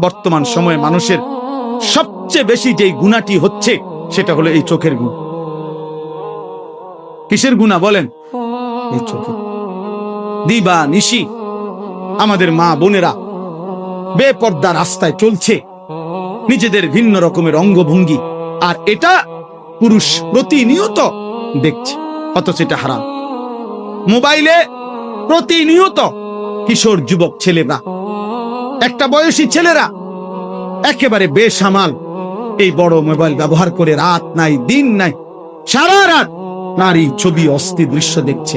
বর্তমান সময়ে মানুষের সবচেয়ে বেশি যেই গুণাটি হচ্ছে, সেটা হলো এই চোখের গুণ। কিসের গুণা বলেন? দিবা নিশি আমাদের মা বোনেরা বেপর্দা রাস্তায় চলছে, নিজেদের ভিন্ন রকমের অঙ্গভঙ্গি, আর এটা পুরুষ প্রতিনিয়ত দেখছে, অথচ এটা হারাম। মোবাইলে প্রতিনিয়ত কিশোর যুবক ছেলেরা একটা বয়সী ছেলেরা একেবারে বেসামাল। এই বড় মোবাইল ব্যবহার করে রাত নাই, দিন নাই, সারা রাত নারী ছবি অস্থি দৃশ্য দেখছে।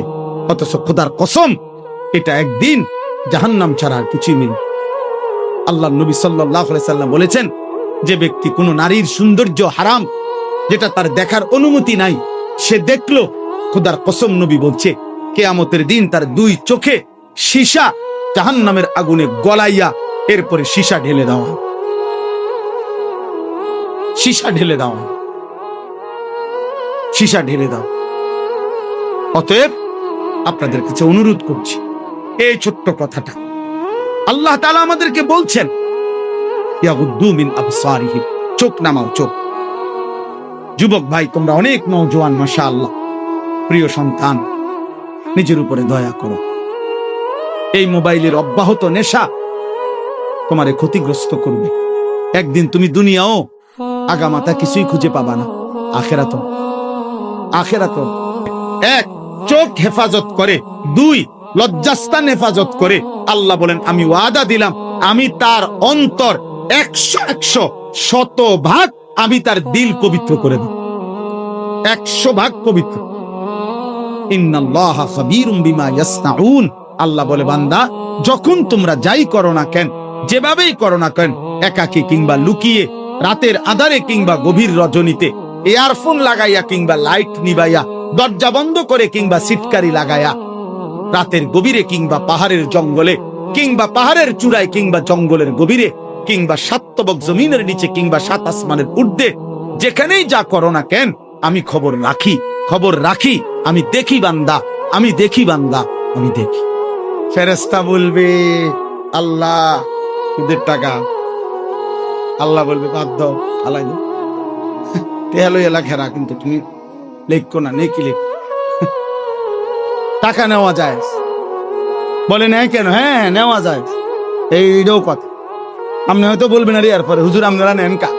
অথচ খোদার কসম, এটা একদিন জাহান্নাম ছাড়া আর কিছুই নেই। আল্লাহ নবী সাল্লাম বলেছেন, যে ব্যক্তি কোনো নারীর সৌন্দর্য হারাম, যেটা তার দেখার অনুমতি নাই, সে দেখল, খোদার কসম নবী বলছে, কেয়ামতের দিন তার দুই চোখে সীসা জাহান্নামের আগুনে গলাইয়া এরপরে সীসা ঢেলে দেওয়া। সীসা ঢেলে দেওয়া। সীসা ঢেলে দাও। অতএব আপনাদের কাছে অনুরোধ করছি, এই ছোট্ট কথাটা। আল্লাহ তাআলা আমাদেরকে বলছেন চোখ নামাও, চোখ। যুবক ভাই, তোমরা অনেক নওজোয়ান, মাশাআল্লাহ। প্রিয় সন্তান, নিজের উপরে দয়া করো। এই মোবাইলের অব্যাহত নেশা তোমারে ক্ষতিগ্রস্ত করবে। একদিন তুমি দুনিয়াও আগামাতা কিছুই খুঁজে পাবা না। আখেরাত। আখেরাত। এক, চোখ হেফাজত করে। দুই, লজ্জাস্থান হেফাজত করে। আল্লাহ বলেন, আমি ওয়াদা দিলাম, আমি তার অন্তর একশো একশো শত ভাগ আমি তার দিল পবিত্র করে দেব। একশো ভাগ পবিত্র। আল্লাহ বলে, বান্দা, যখন তোমরা যাই করো না কেন যেভাবেই করো না কেন, একাকী কিংবা লুকিয়ে, রাতের আধারে কিংবা গভীর রজনীতে ইয়ারফোন লাগাইয়া কিংবা লাইট নিবাইয়া, দরজা বন্ধ করে কিংবা সিটকারি লাগায়া রাতের গভীরে কিংবা পাহাড়ের জঙ্গলে, কিংবা পাহাড়ের চূড়ায় কিংবা জঙ্গলের গভীরে, কিংবা সাতবক জমিনের নিচে কিংবা সাত আসমানের ঊর্ধ্বে, যেখানেই যা করো না কেন, আমি খবর রাখি খবর রাখি, আমি দেখি বান্দা, আমি দেখি বান্দা, আমি দেখি। ফেরেস্তা বলবে, আল্লাহ সুদের টাকা। আল্লাহ বলবে দাও, আলাই দাও। তেহালো খেরা কিন্তু তুমি লেখো না, নেকি লেখ। টাকা নেওয়া যায়। বলে, নেয় কেন? হ্যাঁ নেওয়া যায়। এইটাও কথা। আপনি হয়তো বলবেন, আরে এরপরে হুজুর আপনারা নেন কা?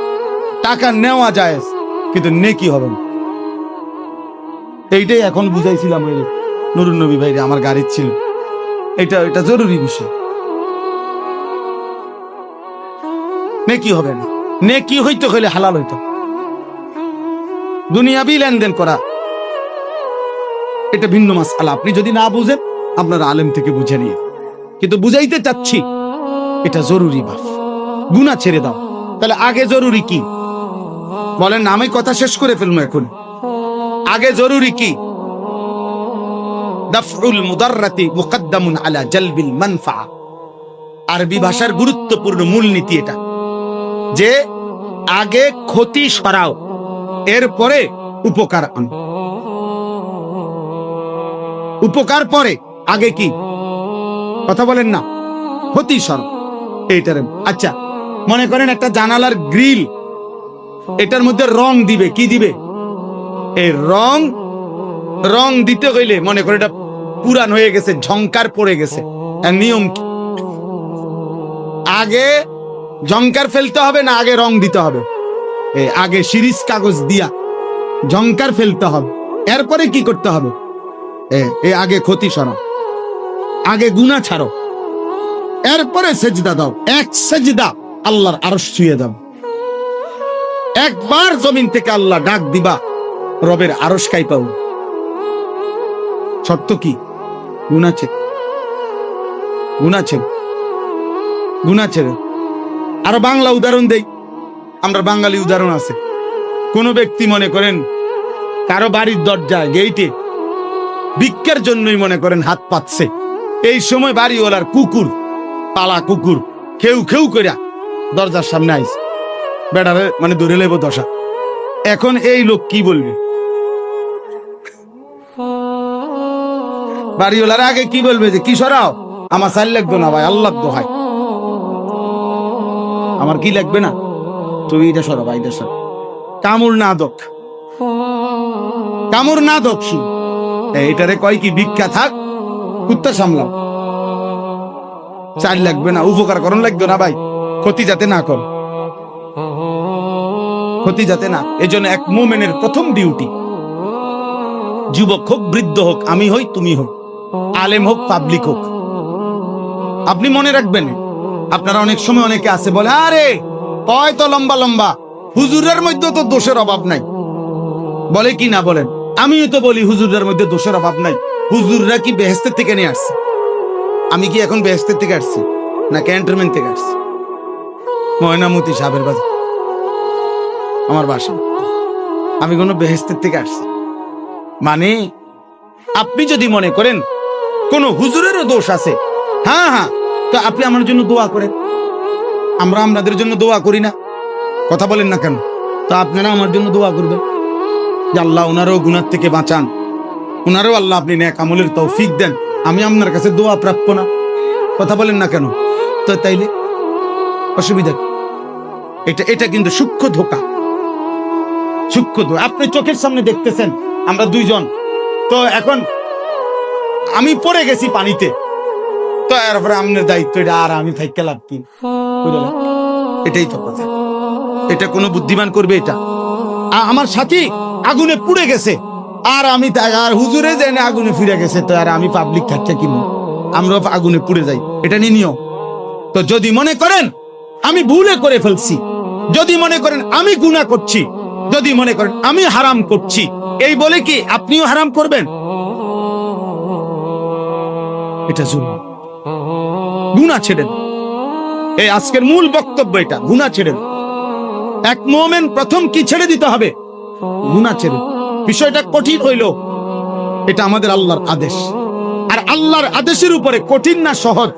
টাকা নেওয়া যায়, কিন্তু নেকি হবে না। এইটাই এখন বুঝাইছিলাম নুরুন নবী ভাই আমার গাড়ির ছিল। এটা এটা জরুরি বিষয়। নেকি হবে না। নেকি হইতে হইলে হালাল হইতো। দুনিয়াবি লেনদেন করা, এটা ভিন্ন মাস আলা আপনি যদি না বুঝেন, আপনার আলেম থেকে বুঝে নিয়ে। কিন্তু বুঝাইতে চাচ্ছি, এটা জরুরি বাপ গুণা ছেড়ে দাও। তাহলে আগে জরুরি কি? বলেন আমি কথা শেষ করে ফেলব এখন। আগে জরুরি কি? আরবি ভাষার গুরুত্বপূর্ণ মূলনীতি এটা। যে আগে ক্ষতি সরাও, এরপরে উপকার আন। উপকার পরে, আগে কি? কথা বলেন না। ক্ষতি সর এইটার আচ্ছা মনে করেন একটা জানালার গ্রিল, এটার মধ্যে রং দিবে, কি দিবে? এই রং রং দিতে হইলে মনে করে এটা পুরান হয়ে গেছে, ঝংকার পড়ে গেছে। নিয়ম কি? আগে ঝংকার ফেলতে হবে না আগে রং দিতে হবে? আগে সিরিজ কাগজ দিয়া ঝংকার ফেলতে হবে। এরপরে কি করতে হবে? এ আগে ক্ষতি সরাও। আগে গুণা ছাড়ো। এরপরে সেজদা দাও। এক সেজদা আল্লাহর আরশ ছুঁয়ে দাও। একবার জমিন থেকে আল্লাহ ডাক দিবা, রবের আরশ কাই পাও শর্ত কি? গুনাছে গুনাছে গুনাছে আর বাংলা উদাহরণ দেই। আমরা বাঙালি উদাহরণ আছে। কোন ব্যক্তি মনে করেন কারও বাড়ির দরজা গেইটে ভিক্ষার জন্যই মনে করেন হাত পাচ্ছে এই সময় বাড়িওয়ালার কুকুর, পালা কুকুর, খেউ খেউ করিয়া দরজার সামনে আইস বেড়ারে মানে ধরে লেব দশা। এখন এই লোক কি বলবে? বাড়িওয়ালার আগে কি বলবে যে, কি সরাও? আমার চাল লাগতো না ভাই আল্লাহ দোহাই আমার কি লাগবে না? তুই এটা সর, ভাই, এটা সর। কামড় না দক কামড় না দক এটারে কয় কি, ভিক্ষা থাক, কুত্তা সামলাও। চাল লাগবে না উপকার করণ লাগবে না, ভাই। ক্ষতি যাতে না কর। ক্ষতি যাতে না, এজন্য এক মোমেনের প্রথম ডিউটি। যুবক হোক, বৃদ্ধ হোক, আমি হই, তুমি হোক আলেম হোক, পাবলিক হোক। আপনি মনে রাখবেন আপনারা অনেক সময় অনেকে আছে বলে, আরে, কয় তো লম্বা লম্বা। হুজুরের মধ্যে তো দোষের অভাব নাই। বলে কি না বলেন? আমিও তো বলি, হুজুরের মধ্যে দোষের অভাব নাই। হুজুররা কি বেহেস্তের থেকে নিয়ে আসছে? আমি কি এখন বেহেস্তের থেকে আসছি না ক্যান্টনমেন্ট থেকে আসছি? ময়নামতি সাহেবের বাজার আমার বাসা। আমি কোনো বেহেস্তের থেকে আসছি। মানে আপনি যদি মনে করেন, কোন হুজুরেরও দোষ আছে। হ্যাঁ হ্যাঁ। তো আপনি আমার জন্য দোয়া করেন। আমরা আপনাদের জন্য দোয়া করি না। কথা বলেন না কেন? তো আপনারা আমার জন্য দোয়া করবেন। যে আল্লাহ ওনারও গুনার থেকে বাঁচান। ওনারও আল্লাহ আপনি ন্যাক আমলের তৌফিক দেন। আমি আপনার কাছে দোয়া প্রাপ্য না। কথা বলেন না কেন? তো তাইলে অসুবিধা এটা এটা কিন্তু সূক্ষ্ম ধোকা। সূক্ষ্ম ধোকা। আপনি চোখের সামনে দেখতেছেন, আমরা দুইজন। তো এখন আমি পড়ে গেছি পানিতে। দায়িত্ব, এটা আর আমি এটাই তো কথা। এটা কোনো বুদ্ধিমান করবে এটা। আমার সাথী আগুনে পুড়ে গেছে। আর আমি আর হুজুরে আগুনে ফিরে গেছে, তো আর আমি পাবলিক আমরা আগুনে পুড়ে যাই। এটা নিয়ে নিও তো যদি মনে করেন, আমি ভুলে করে ফেলছি। যদি মনে করেন, আমি গুনাহ করছি। যদি মনে করেন, আমি হারাম করছি। এই বলে কি আপনিও হারাম করবেন? এটা জুলুম। গুনাহ ছেড়ে দেন। এই আজকের মূল বক্তব্য এটা গুনাহ ছেড়ে দেন। এক মোমেন প্রথম কি ছেড়ে দিতে হবে গুনাহ ছেড়ে। বিষয়টা কঠিন হইল এটা আমাদের আল্লাহর আদেশ আর আল্লাহর আদেশের উপরে কঠিন না, সহজ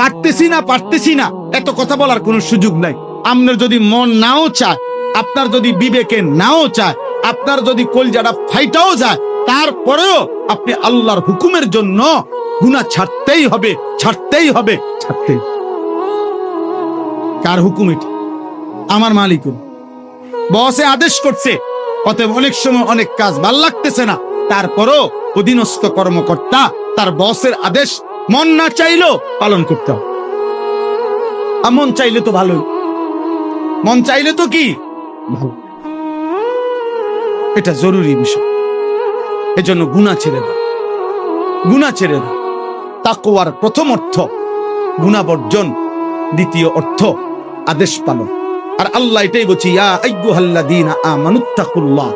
পারতেছি না পারতেছি না, এত কথা বলার কোনো সুযোগ নাই আপনার যদি মন নাও চায়, আপনার যদি বিবেকে নাও চায়, আপনার যদি কলজাটা ফাইটাও যায়, তারপরেও আপনি আল্লাহর হুকুমের জন্য গুনাহ ছাড়তেই হবে ছাড়তেই হবে। ছাড়তেই কার হুকুম এটা? আমার মালিক বসে আদেশ করছে, অতএব অনেক সময় অনেক কাজ ভালো লাগতেছে না। তারপরও অধীনস্থ কর্মকর্তা তার বসের আদেশ মন না চাইলেও পালন করতে হবে। মন চাইলে তো ভালোই। মন চাইলে তো কি। এটা জরুরি বিষয়। এজন্য গুণা ছেড়ে দাও। গুণা ছেড়ে দাও। তাকওয়ার প্রথম অর্থ, গুণাবর্জন, দ্বিতীয় অর্থ, আদেশ পালন। আর আল্লাহ এটাই বলছি, ইয়া আইয়ুহাল্লাযীনা আমানুত্তাকুল্লাহ।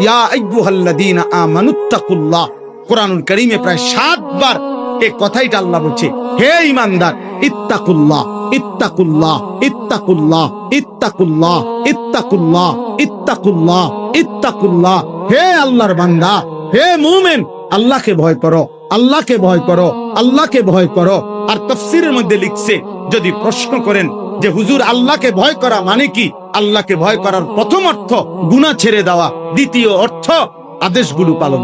ইয়া আইয়ুহাল্লাযীনা আমানুত্তাকুল্লাহ। কোরআনুল কারীমে প্রায় সাতবার এই কথাইটা আল্লাহ বলছে, হে ঈমানদার, ইত্তাকুল্লাহ ইত্তাকুল্লাহ ইত্তাকুল্লাহ ইত্তাকুল্লাহ ইত্তাকুল্লাহ ইত্তাকুল্লাহ ইত্তাকুল্লাহ। হে আল্লাহর বান্দা, হে মুমিন, আল্লাহকে ভয় করো। আল্লাহকে ভয় করো, আল্লাহকে ভয় করো। আর তফসিরের মধ্যে লিখছে, যদি প্রশ্ন করেন যে হুজুর আল্লাহকে ভয় করা মানে কি? আল্লাহকে ভয় করার প্রথম অর্থ গুনাহ ছেড়ে দেওয়া, দ্বিতীয় অর্থ আদেশগুলো পালন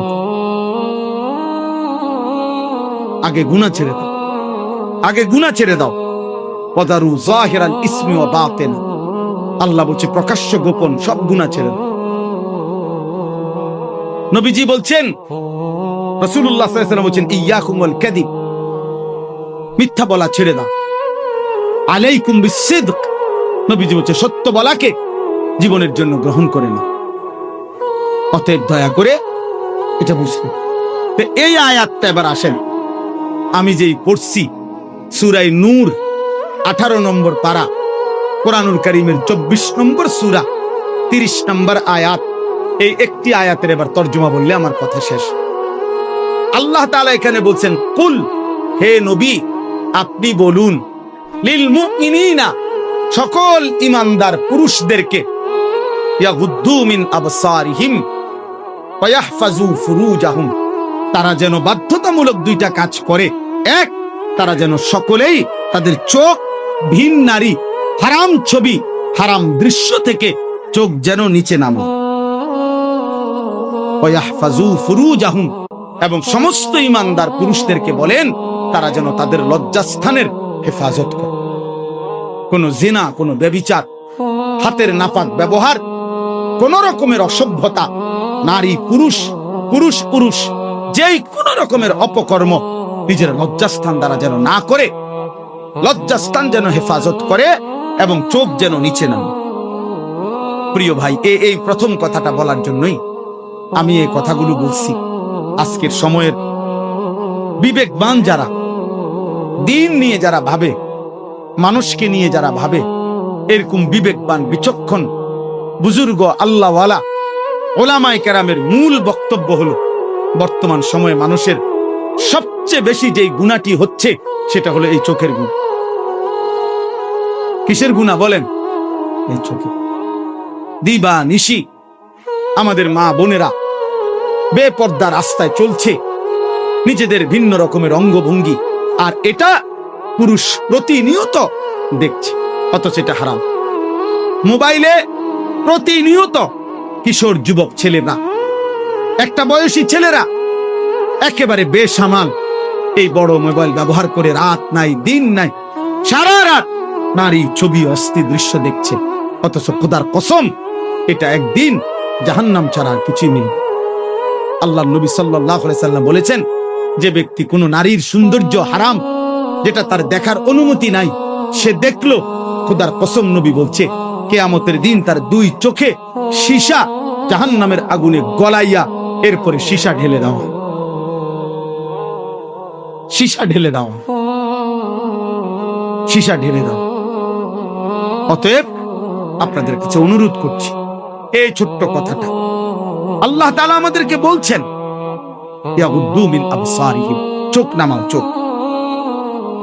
আগে গুনাহ ছেড়ে দাও। আগে গুনাহ ছেড়ে দাও। পদারু জাহিরাল ইসমি ওয়া বাতিন। আল্লাহ বলছে, প্রকাশ্য গোপন সব গুনাহ ছেড়ে দাও। নবীজি বলছেন মিথ্যা বলা ছেড়ে দাও। নবীজি সত্য বলাকে জীবনের জন্য গ্রহণ করে না অতএব দয়া করে এটা বুঝবে তো এই আয়াতটা এবার আসেন। আমি যেই পড়ছি সুরাই নূর, আঠারো নম্বর পারা, কোরআনুল করিমের চব্বিশ নম্বর সুরা, তিরিশ নম্বর আয়াত, এই একটি আয়াতের এবার তর্জমা বললে আমার কথা শেষ। আল্লাহ তাআলা এখানে বলছেন, কুল, হে নবী, আপনি বলুন, লিল মুমিনিনা, সকল ইমানদার পুরুষদেরকে তারা যেন বাধ্যতামূলক দুইটা কাজ করে। এক, তারা যেন সকলেই তাদের চোখ ভিন নারী, হারাম ছবি, হারাম দৃশ্য থেকে চোখ যেন নিচে নামে। ইয়াহফাজু ফুরুজাহুম এবং সমস্ত ইমানদার পুরুষদেরকে বলেন, তারা যেন তাদের লজ্জাস্থানের হেফাজত করে। কোনো জিনা, কোনো ব্যবিচার, হাতের নাপাক ব্যবহার, কোন রকমের অসভ্যতা, নারী, পুরুষ পুরুষ পুরুষ, যেই কোন রকমের অপকর্ম নিজের লজ্জাস্থান দ্বারা যেন না করে, লজ্জাস্থান যেন হেফাজত করে এবং চোখ যেন নিচে নামে। প্রিয় ভাই এই প্রথম কথাটা বলার জন্যই আমি এই কথাগুলো বলছি। আজকের সময়ের বিবেকবান যারা, দিন নিয়ে যারা ভাবে, মানুষকে নিয়ে যারা ভাবে, এরকম বিবেকবান, বিচক্ষণ, বুজুর্গ, আল্লাহওয়ালা ওলামাই কেরামের মূল বক্তব্য হলো, বর্তমান সময়ে মানুষের সবচেয়ে বেশি যেই গুণাটি হচ্ছে, সেটা হলো এই চোখের গুণ। কিসের গুণা বলেন? এই চোখে। দিবা নিশি আমাদের মা বোনেরা বেপর্দা রাস্তায় চলছে। নিজেদের ভিন্ন রকমের অঙ্গভঙ্গি। আর এটা পুরুষ প্রতিনিয়ত দেখছে, অথচ এটা হারাম। মোবাইলে প্রতিনিয়ত কিশোর যুবক ছেলেরা, একটা বয়সী ছেলেরা, একেবারে বেসামাল। এই বড় মোবাইল ব্যবহার করে রাত নাই, দিন নাই, সারা রাত নারী ছবি অস্থি দৃশ্য দেখছে। অথচ খোদার কসম, এটা একদিন জাহান্নাম ছাড়া কিছুই নেই। আল্লাহ নবী সাল্লাম বলেছেন, যে ব্যক্তি কোন নারীর সৌন্দর্য হারাম, যেটা তার দেখার অনুমতি নাই, সে দেখল, খোদার কসম নবী বলছে, কেয়ামতের দিন তার দুই চোখে সীসা জাহান্নামের আগুনে গলাইয়া এরপরে সীসা ঢেলে দেওয়া। সীসা ঢেলে দেওয়া। সীসা ঢেলে দাও অতএব আপনাদের কাছে অনুরোধ করছি, এই ছোট্ট কথাটা আল্লাহ তাআলা আমাদেরকে বলছেন চোখ নামাও, চোখ।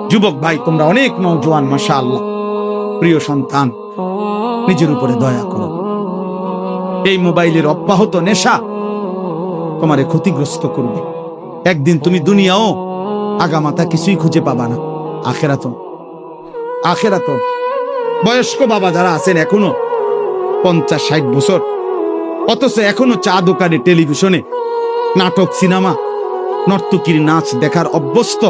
যুবক ভাই, তোমরা অনেক নওজোয়ান, মাশাআল্লাহ। প্রিয় সন্তান, নিজের উপরে দয়া করো। এই মোবাইলের অব্যাহত নেশা তোমারে ক্ষতিগ্রস্ত করবে। একদিন তুমি দুনিয়াও আগামাতা কিছুই খুঁজে পাবা না। আখেরাত আখেরাত। বয়স্ক বাবা যারা আছেন এখনও পঞ্চাশ, ষাট বছর অথচ এখনও চা দোকানে টেলিভিশনে নাটক, সিনেমা, নর্তকীর নাচ দেখার অভ্যস্ত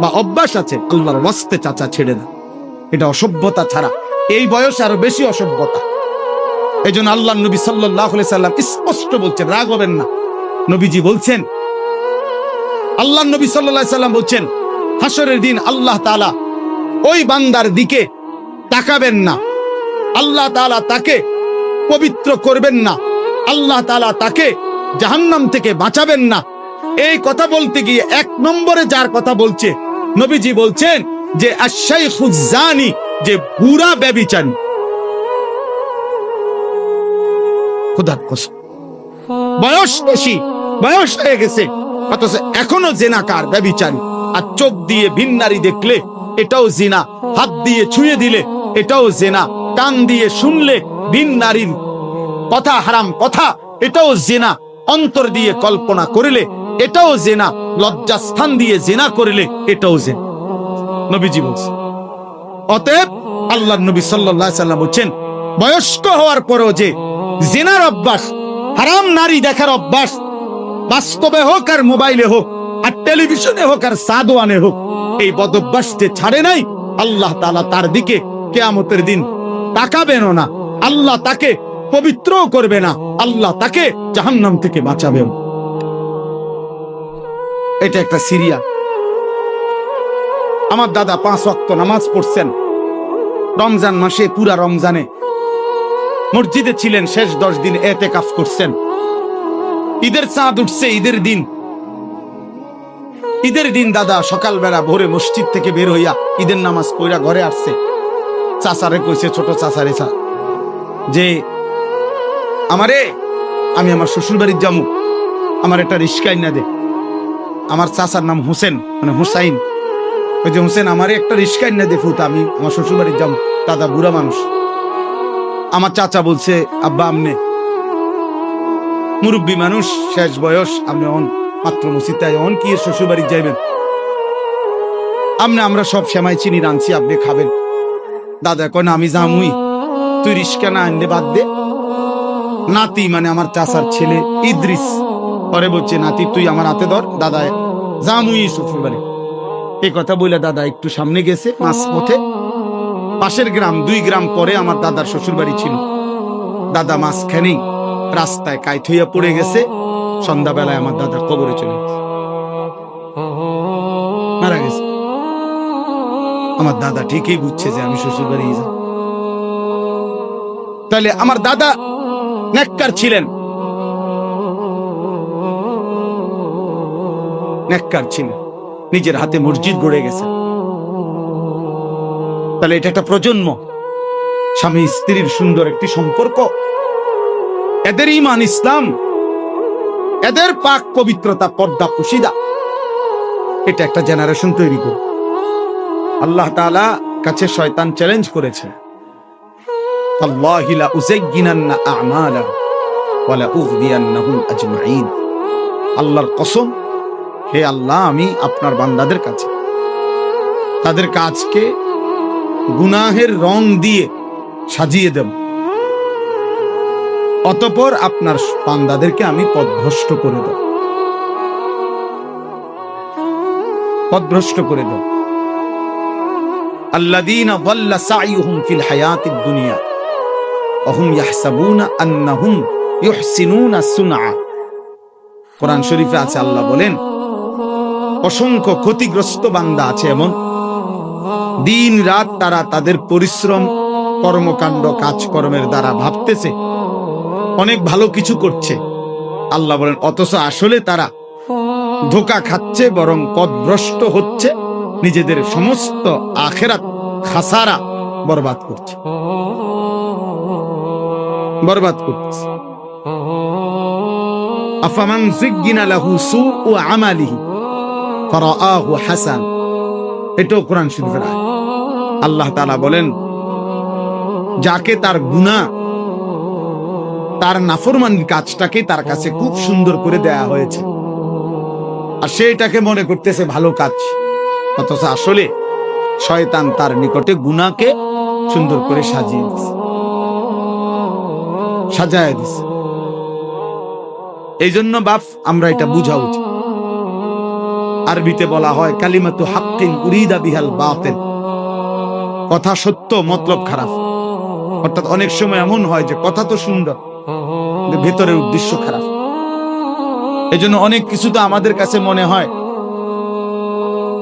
বা অভ্যাস আছে আল্লাহর ওয়াস্তে চাচা ছেড়ে না এটা অসভ্যতা ছাড়া এই বয়সে আরও বেশি অসভ্যতা। এই জন্য আল্লাহ নবী সাল্লাহ সাল্লাম স্পষ্ট বলছেন, রাগ হবেন না। নবীজি বলছেন আল্লাহ নবী সাল্লাম বলছেন হাসরের দিন আল্লাহ তালা ওই বান্দার দিকে তাকাবেন না। আল্লাহ তালা তাকে পবিত্র করবেন না। আল্লাহ তালা তাকে জাহান্নাম থেকে বাঁচাবেন না। এই কথা বলতে গিয়ে এক নম্বরে যার কথা বলছে, নবীজি বলছেন যে আশাইখুজানি যে বুড়া ব্যবিচারী। বয়স বেশি, বয়স হয়ে গেছে, অথচ এখনও জেনাকার, ব্যবিচারী। আর চোখ দিয়ে ভিন্নারি দেখলে এটাও জিনা, হাত দিয়ে ছুঁয়ে দিলে এটাও জেনা, কান দিয়ে শুনলে ভিন নারীর কথা হারাম, কথা। এটাও জেনা। অন্তর দিয়ে কল্পনা করিলে এটাও জেনা। লজ্জাস্থান দিয়ে জেনা করিলে এটাও জেনা। নবীজি বলছে অতএব আল্লাহ নবী সাল্লাম বলছেন, বয়স্ক হওয়ার পরেও যে জেনার অভ্যাস, হারাম নারী দেখার অভ্যাস, বাস্তবে হোক আর মোবাইলে হোক, আর টেলিভিশনে হোক আর সাদোয়ানে হোক, এই বদভ্যাস যে ছাড়ে নাই, আল্লাহ তালা তার দিকে কেয়ামতের দিন তাকাবেনও না। আল্লাহ তাকে পবিত্রও করবে না। আল্লাহ তাকে জাহান্নাম থেকে বাঁচাবেন এটা একটা সিরিয়া। আমার দাদা পাঁচ ওয়াক্ত নামাজ পড়ছেন। রমজান মাসে, পুরা রমজানে। মসজিদে ছিলেন, শেষ দশ দিন এতে কাজ করছেন। ঈদের চাঁদ উঠছে, ঈদের দিন। ঈদের দিন দাদা সকালবেলা ভোরে মসজিদ থেকে বের হইয়া ঈদের নামাজ কইরা ঘরে আসছে। চাচারে কইছে, ছোট চাচারে চা। যে আমারে? আমি আমার শ্বশুর বাড়ির যামু। আমার একটা রিস্কাই না দে। আমার চাচার নাম হোসেন মানে হুসাইন। ওই যে হোসেন, আমারে একটা রিস্কাই না দে ফুত আমি আমার শ্বশুর বাড়ির যাব দাদা বুড়া মানুষ। আমার চাচা বলছে, আব্বা, আমনে। মুরব্বী মানুষ, শেষ বয়স আপনি অন, মাত্র মসজিদায় অন, কি শ্বশুর বাড়ি যাইবেন? আমনে আমরা সব সেমাই চিনি, রাঁধছি, আপনি খাবেন। দাদা কয় আমি জামুই তুই রিস্কা না আনলে বাদ দে। নাতি মানে আমার চাচার ছেলে ইদ্রিস। পরে বলছে, নাতি, তুই আমার হাতে ধর, দাদা জামুই শ্বশুর বাড়ি। এই কথা বলে দাদা একটু সামনে গেছে মাছ পথে পাশের গ্রাম, দুই গ্রাম পরে আমার দাদার শ্বশুর বাড়ি ছিল। দাদা মাঝখানেই রাস্তায় কাইত হইয়া পড়ে গেছে। সন্ধ্যাবেলায় আমার দাদার কবরে চলে গেছে। মারা গেছে। আমার দাদা ঠিকই বুঝছে যে আমি শ্বশুর বাড়ি তাহলে আমার দাদা নেককার ছিলেন। নেককার ছিলেন। নিজের হাতে মসজিদ গড়ে গেছে তাহলে এটা একটা প্রজন্ম। স্বামী স্ত্রীর সুন্দর একটি সম্পর্ক। এদের ইমান ইসলাম। এদের পাক পবিত্রতা, পর্দা, কুশিদা। এটা একটা জেনারেশন তৈরি করে। আল্লাহ তাআলা কাছে শয়তান চ্যালেঞ্জ করেছে আল্লাহি লা উযায়্যিনান্না আ'মালাহুম ওয়া লা উগদিয়ান্নাহুম আজমাইন আল্লাহর কসম হে আল্লাহ আমি আপনার বান্দাদের কাছে তাদের কাজকে গুনাহের রং দিয়ে সাজিয়ে দেব অতপর আপনার বান্দাদেরকে আমি পথভ্রষ্ট করে দেব পথভ্রষ্ট করে দেব الذين ضل سعيهم في অহুম ইয়াহসাবুনা আন্নাহুম ইউহসিনুনা সুনা কোরআন শরীফে আছে আল্লাহ বলেন, অসংখ্য ক্ষতিগ্রস্ত বান্দা আছে এমন। দিন রাত তারা তাদের পরিশ্রম, কর্মকাণ্ড, কাজকর্মের দ্বারা ভাবতেছে। অনেক ভালো কিছু করছে। আল্লাহ বলেন, অথচ আসলে তারা ধোকা খাচ্ছে, বরং পদভ্রষ্ট হচ্ছে। নিজেদের সমস্ত আখেরাত খাসারা বরবাদ করছে। বরবাদ করছে আফামান লাহু সুউ আমালিহি, ফারাআহু হাসান। এটাও কোরআন শরীফের। আল্লাহ তাআলা বলেন, যাকে তার গুনাহ, তার নাফরমানির কাজটাকে তার কাছে খুব সুন্দর করে দেয়া হয়েছে। আর সে এটাকে মনে করতেছে ভালো কাজ। অথচ আসলে শয়তান তার নিকটে গুনাকে সুন্দর করে সাজিয়ে দিছে সাজায় দিছে। এই জন্য বাপ, আমরা এটা বুঝা উচিত। আরবিতে বলা হয়, কালিমাতু হাক্কিন উরিদা বিহাল বাতিল। কথা সত্য, মতলব খারাপ। অর্থাৎ অনেক সময় এমন হয় যে কথা তো সুন্দর ভেতরের উদ্দেশ্য খারাপ। এজন্য অনেক কিছু তো আমাদের কাছে মনে হয়,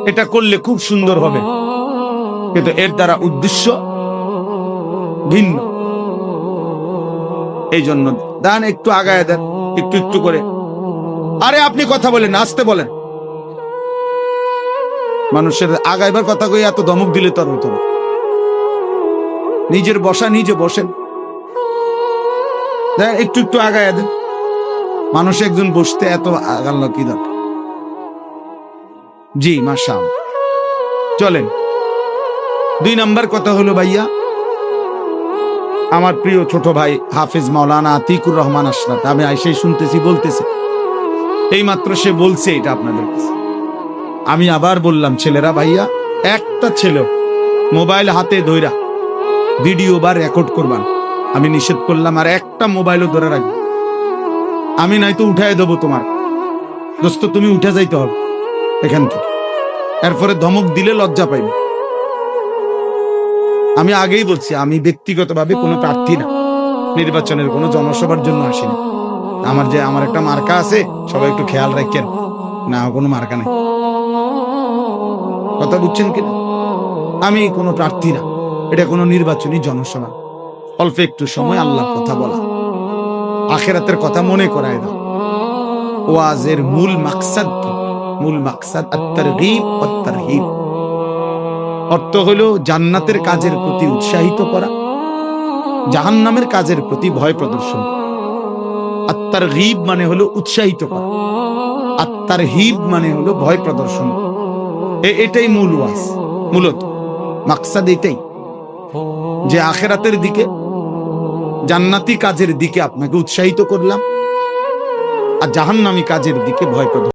এটা করলে খুব সুন্দর হবে। কিন্তু এর দ্বারা উদ্দেশ্য ভিন্ন। এই জন্য দান একটু আগায় দেন, একটু একটু করে। আরে আপনি কথা বলেন, আসতে বলেন। মানুষের আগাইবার কথা কই এত ধমক দিলে তো হতো নিজের বসা নিজে বসেন। একটু একটু আগায় দেন। মানুষ একজন বসতে এত আগাল কি দরকার? জি মাসা চলেন। দুই নাম্বার কথা হলো ভাইয়া আমার প্রিয় ছোট ভাই হাফিজ মাওলানা আতিকুর রহমান আশরাফ আমি আইসেই শুনতেছি, বলতেছে। এই মাত্র সে বলছে এটা আপনাদের কাছে। আমি আবার বললাম, ছেলেরা ভাইয়া, একটা ছেলে মোবাইল হাতে ধইরা ভিডিও বা রেকর্ড করবান। আমি নিষেধ করলাম, আর একটা মোবাইলও ধরে রাখবে। আমি নাই তো উঠায় দেবো তোমার। দোস্ত, তুমি উঠে যাইতে হবে এখান থেকে। এরপরে ধমক দিলে লজ্জা পাইবে। আমি আগেই বলছি, আমি ব্যক্তিগতভাবে কোনো প্রার্থী না। নির্বাচনের কোনো জনসভার জন্য আসিনি। আমার যে, আমার একটা মার্কা আছে, সবাই একটু খেয়াল রাখেন। না, কোনো মার্কা নেই। কথা বুঝছেন কিনা? আমি কোনো প্রার্থী না। এটা কোনো নির্বাচনী জনসভা। অল্প একটু সময় আল্লাহর কথা বলা। আখেরাতের কথা মনে করায় না ওয়াজের মূল মাকসাদ মূল মাকসাদ আত্মার আত্মারগীব আত্মারহিব অর্থ হলো জান্নাতের কাজের প্রতি উৎসাহিত করা, জাহান্নামের কাজের প্রতি ভয় প্রদর্শন। আত্মার হিব মানে হলো উৎসাহিত করা, আত্মার হিব মানে হলো ভয় প্রদর্শন। এটাই মূল ওয়াজ, মূলত। মাকসাদ এটাই, যে আখেরাতের দিকে, জান্নাতি কাজের দিকে আপনাকে উৎসাহিত করলাম, আর জাহান্নামী কাজের দিকে ভয় প্রদর্শন।